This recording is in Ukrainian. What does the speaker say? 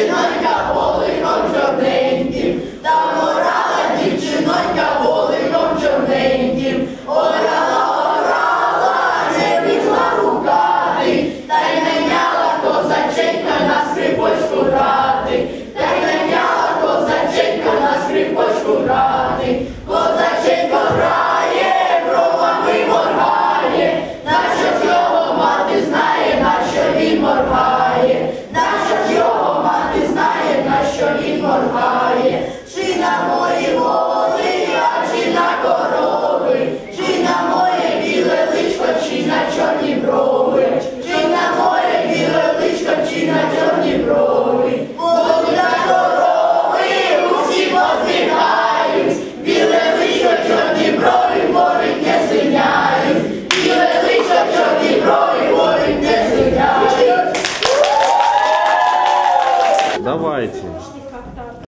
Amen. чи на чорні брови, чи на море біле личко, чи на чорні брови. Будуть на корови, усі позігають, біле личко, чорні брови, море не синяють, біле личко, чорні брови, море не синяють. Давайте.